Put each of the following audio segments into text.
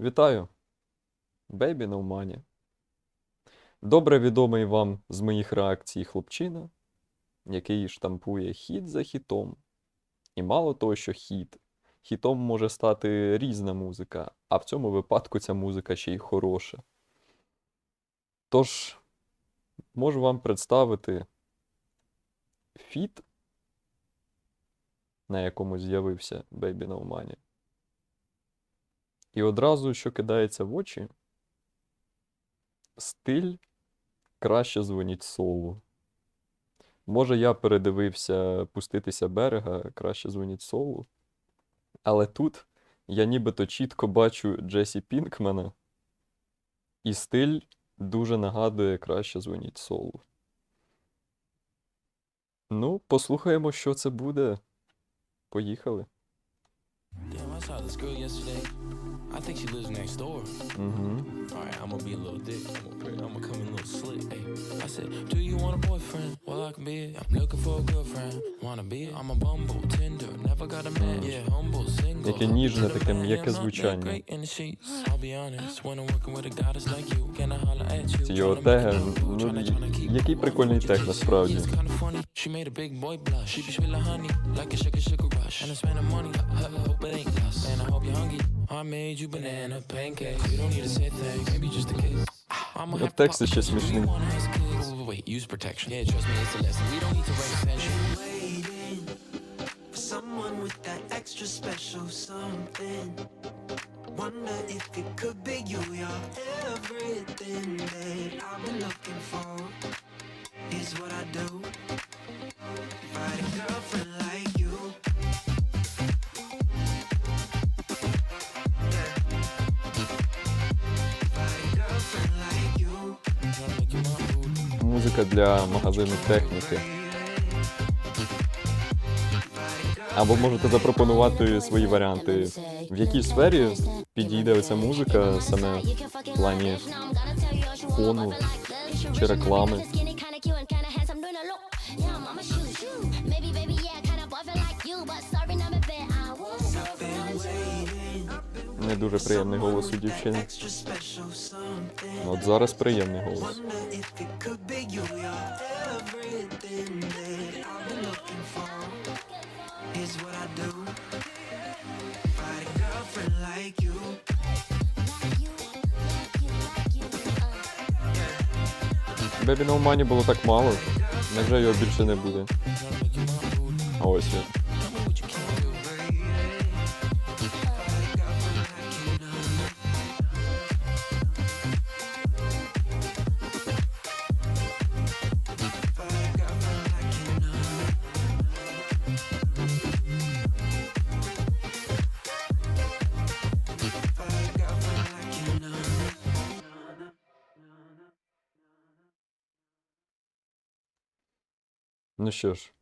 Вітаю! Бейбі Наумані. Добре відомий вам з моїх реакцій хлопчина, який штампує хіт за хітом. І мало того, що хіт. Хітом може стати різна музика, а в цьому випадку ця музика ще й хороша. Тож, можу вам представити фіт, на якому з'явився Бейбі на Умані. І одразу, що кидається в очі, стиль краще дзвонить солу. Може, я передивився пуститися берега, краще дзвонить солу. Але тут я нібито чітко бачу Джесі Пінкмена, і стиль дуже нагадує краще дзвоніть солу. Ну, послухаємо, що це буде. Поїхали. I saw this girl yesterday. I think she lives next door. Угу. Alright, I'm gonna be a little dick. I'm gonna, I'm gonna come in a little slick. Hey, I said, Do you want a boyfriend? Well, I can be it. I'm looking for a girlfriend. Wanna be it? I'm a bumble, tender, never got a man. Yeah, humble, single. Яке ніжне, таке м'яке звучання. great in the sheets. I'll be honest, when I'm working with a goddess like you, can I holler at you? Ці його теги, ну, який прикольний тег насправді. She made a big boy blush. She be spilling honey like a sugar sugar rush. And I'm spending money. I made you banana pancakes. You don't need to say thanks. Maybe just a kiss. I'ma Ну, have to текст pop ще this. Do you смішний. wanna have kids? Wait, wait, wait, use protection. Yeah, trust me, it's a lesson. We don't need to write extension. waiting for someone with that extra special something. Wonder if it could be you. You're everything that I've been looking for. Is what I do. Музика для магазину техніки. Або можете запропонувати свої варіанти. В якій сфері підійде оця музика саме в плані фону чи реклами? Не дуже приємний голос у дівчини. Something. От зараз приємний голос. Бебі на Умані було так мало. Невже його більше не буде? А ось він. Ну що ж,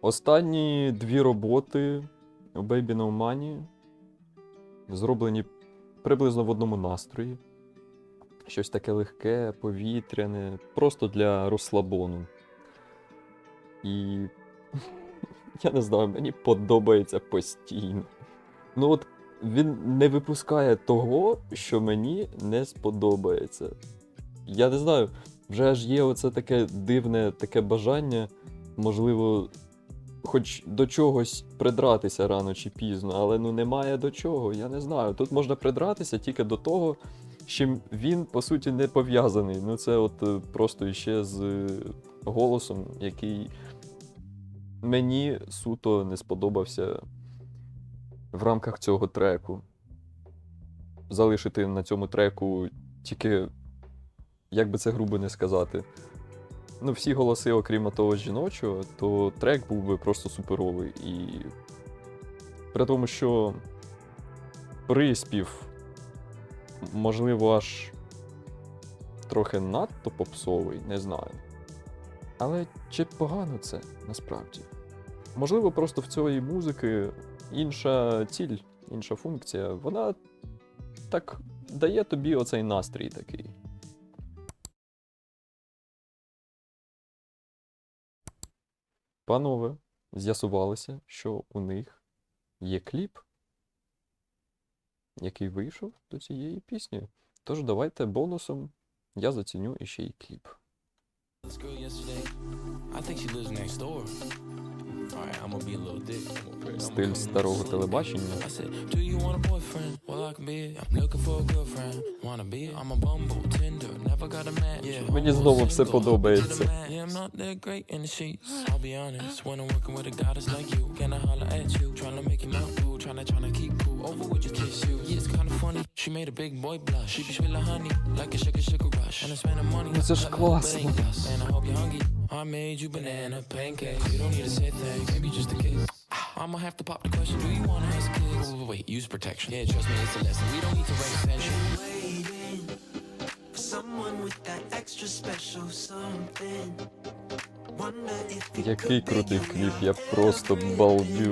останні дві роботи у Baby No Money зроблені приблизно в одному настрої. Щось таке легке, повітряне, просто для розслабону. І я не знаю, мені подобається постійно. Ну от він не випускає того, що мені не сподобається. Я не знаю, вже аж є оце таке дивне таке бажання, можливо, хоч до чогось придратися рано чи пізно, але ну немає до чого, я не знаю. Тут можна придратися тільки до того, з чим він, по суті, не пов'язаний. Ну, це от е, просто іще з е, голосом, який мені суто не сподобався в рамках цього треку. Залишити на цьому треку тільки як би це грубо не сказати. Ну, всі голоси, окрім того жіночого, то трек був би просто суперовий. І при тому, що приспів, можливо, аж трохи надто попсовий, не знаю. Але чи погано це насправді? Можливо, просто в цієї музики інша ціль, інша функція. Вона так дає тобі оцей настрій такий. Панове, з'ясувалося, що у них є кліп. який вийшов до цієї пісні. Тож давайте бонусом я заціню іще й кліп. This girl yesterday, I think she lives next door. Стиль старого телебачення. Мені знову все подобається. She made a big boy blush. She be sweet like honey, like a sugar, sugar rush. And I spend the money. Ну, це ж but класно. ain't lost. And I hope you're hungry. I made you banana pancakes. You don't need to say thanks, maybe just a kiss. I'ma have to pop the question. Do you wanna have kids? Wait, wait, wait, use protection. Yeah, trust me, it's a lesson. We don't need to raise tension. Waiting for someone with that extra special something. Wonder if it Який could be крутий you, кліп, you're я просто балдю.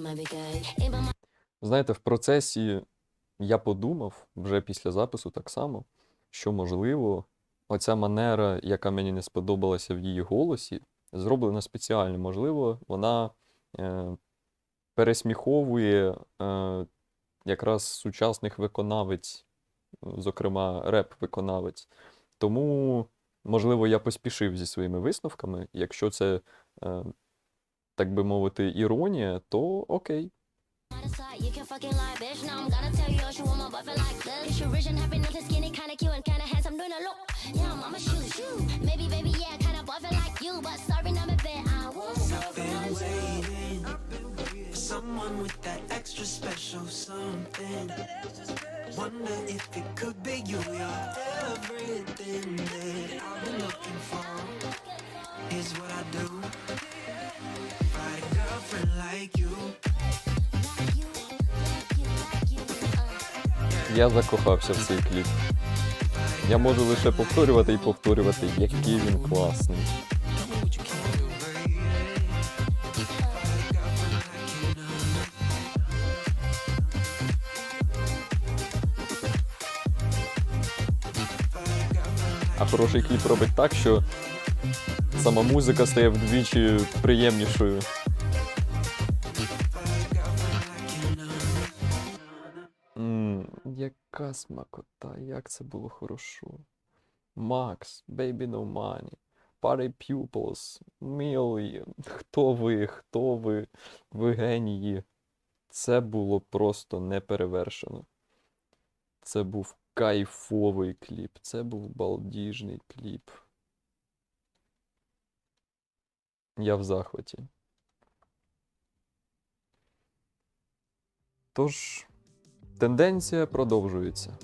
Might be gay. In my Знаєте, в процесі я подумав вже після запису так само, що можливо, оця манера, яка мені не сподобалася в її голосі, зроблена спеціально. Можливо, вона пересміховує е, якраз сучасних виконавець, зокрема реп-виконавець. Тому, можливо, я поспішив зі своїми висновками. Якщо це, е, так би мовити, іронія, то окей. I'm. Maybe, baby, yeah, kinda boyfriend like you, but sorry, not someone with that extra special something. Wonder if it could be you, you're everything that I've been looking for. Here's what I do. A girlfriend like you. Uh. Я закохався в цей кліп. Я можу лише повторювати і повторювати, який він класний. Хороший кліп робить так, що сама музика стає вдвічі приємнішою. Яка смакота, як це було хорошо. Макс, Baby No Money, Party Pupils, Мілі, хто ви, хто ви, ви генії. Це було просто неперевершено. Це був кайфовий кліп, це був балдіжний кліп. Я в захваті. Тож, тенденція продовжується.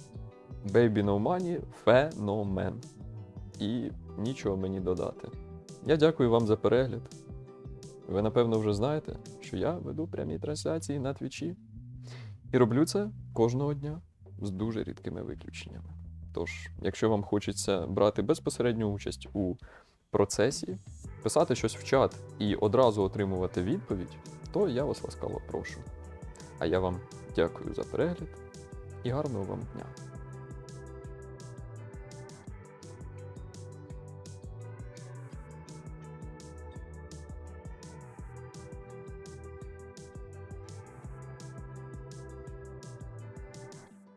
Baby No Money феномен. І нічого мені додати. Я дякую вам за перегляд. Ви, напевно, вже знаєте, що я веду прямі трансляції на твічі. І роблю це кожного дня з дуже рідкими виключеннями. Тож, якщо вам хочеться брати безпосередню участь у процесі, писати щось в чат і одразу отримувати відповідь, то я вас ласкаво прошу. А я вам дякую за перегляд і гарного вам дня!